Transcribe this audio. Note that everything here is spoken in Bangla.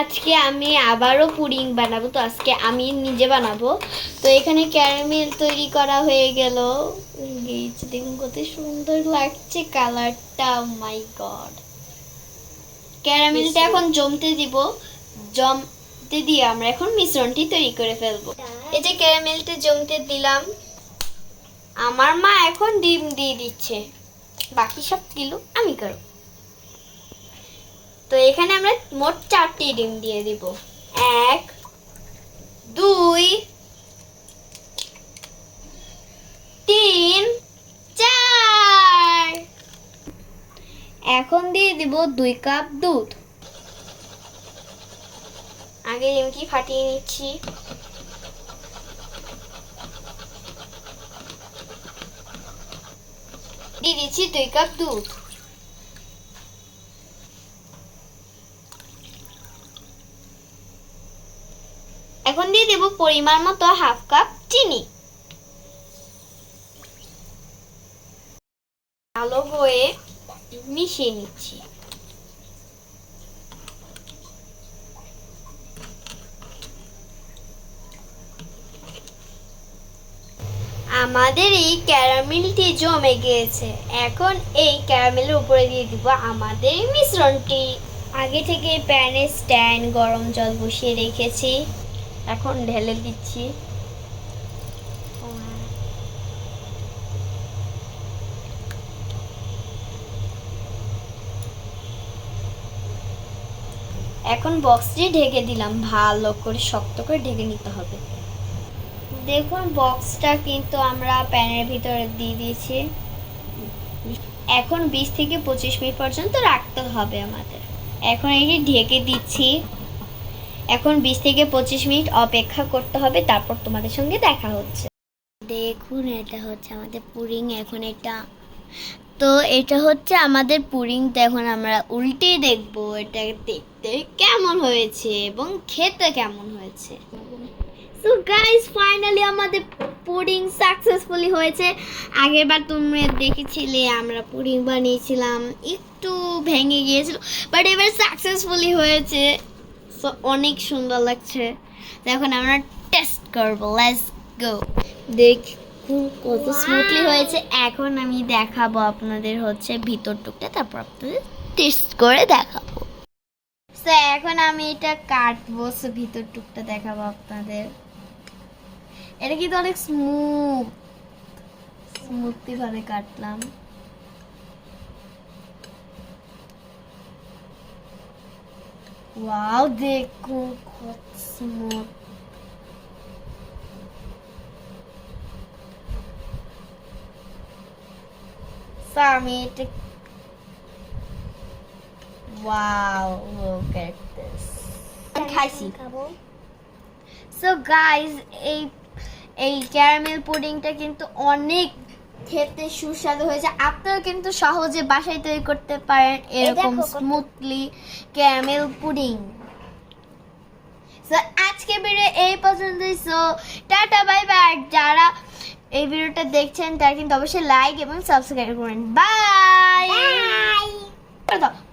আজকে আমি আবারও পুডিং বানাবো তো আজকে আমি নিজে বানাবো। তো এখানে ক্যারামেল তৈরি করা হয়ে গেল। দেখুন কত সুন্দর লাগছে কালারটা মাই গড ক্যারামেলটা এখন জমতে দিব জমতে দিয়ে আমরা এখন মিশ্রণটি তৈরি করে ফেলব। এই যে ক্যারামেলটা জমতে দিলাম আমার মা এখন ডিম দিয়ে দিচ্ছে বাকি সব কিলো আমি করব। এখানে আমরা মোট চারটি ডিম দিয়ে দিব। এক, দুই, তিন, চার। এখন দিয়ে দিব দুই কাপ দুধ। আগে ডিমটি ফাটিয়ে নিচ্ছি? দিয়ে দিচ্ছি দুই কাপ দুধ। এখন দিয়ে দেব পরিমাণ মতো হাফ কাপ চিনি। ভালো করে মিশিয়ে নিচ্ছি। আমাদের এই ক্যারামেলটি জমে গিয়েছে। এখন এই ক্যারামেলের উপরে দিয়ে দিব আমাদের মিশ্রণটি। আগে থেকে প্যানে স্ট্যান্ড, গরম জল বসিয়ে রেখেছি। এখন ঢেলে দিচ্ছি। এখন বক্সটি ঢেকে দিলাম, ভালো করে শক্ত করে ঢেকে নিতে হবে। দেখুন বক্সটা কিন্তু আমরা প্যানের ভিতরে দিয়ে দিয়েছি। এখন বিশ থেকে পঁচিশ মিনিট পর্যন্ত রাখতে হবে আমাদের। এখন এটি ঢেকে দিচ্ছি এখন বিশ থেকে পঁচিশ মিনিট অপেক্ষা করতে হবে, তারপর তোমাদের সঙ্গে দেখা হচ্ছে। দেখুন, এটা হচ্ছে আমাদের পুরিং, এখন এটা। তো এটা হচ্ছে আমাদের পুরিং তো এখন আমরা উল্টে দেখব এটা দেখতে কেমন হয়েছে এবং খেতে কেমন হয়েছে। সো গাইস ফাইনালি আমাদের পুডিং সাকসেসফুলি হয়েছে। আগেরবার তোমরা দেখেছিলে, আমরা পুডিং বানিয়েছিলাম, একটু ভেঙে গিয়েছিল বাট এবার সাকসেসফুলি হয়েছে। সো অনেক সুন্দর লাগছে। এখন আমরা টেস্ট করব লেটস গো দেখুন কত স্মুথলি হয়েছে। এখন আমি দেখাবো আপনাদের হচ্ছে ভিতর টুকটা তারপর আপনাদের টেস্ট করে দেখাবো। তো এখন আমি এটা কাটবো সো ভিতর টুকটা দেখাবো আপনাদের। এটা কিন্তু অনেক স্মুথ স্মুথলি ভাবে কাটলাম। ওয়াও দেখুন কত স্মুথ So আমি এটা ওয়াও look at this. খাইছি সো গাইজ এই এই ক্যারামেল পুডিংটা কিন্তু অনেক খেতে সুস্বাদু হয়েছে। আপনারা কিন্তু সহজে বাসায় তৈরি করতে পারেন এরকম স্মুথলি ক্যারামেল পুডিং সো আজকে ভিডিও এই পছন্দ সো টাটা বাই বাই যারা এই ভিডিওটা দেখছেন তারা কিন্তু অবশ্যই লাইক এবং সাবস্ক্রাইব করবেন। Bye bye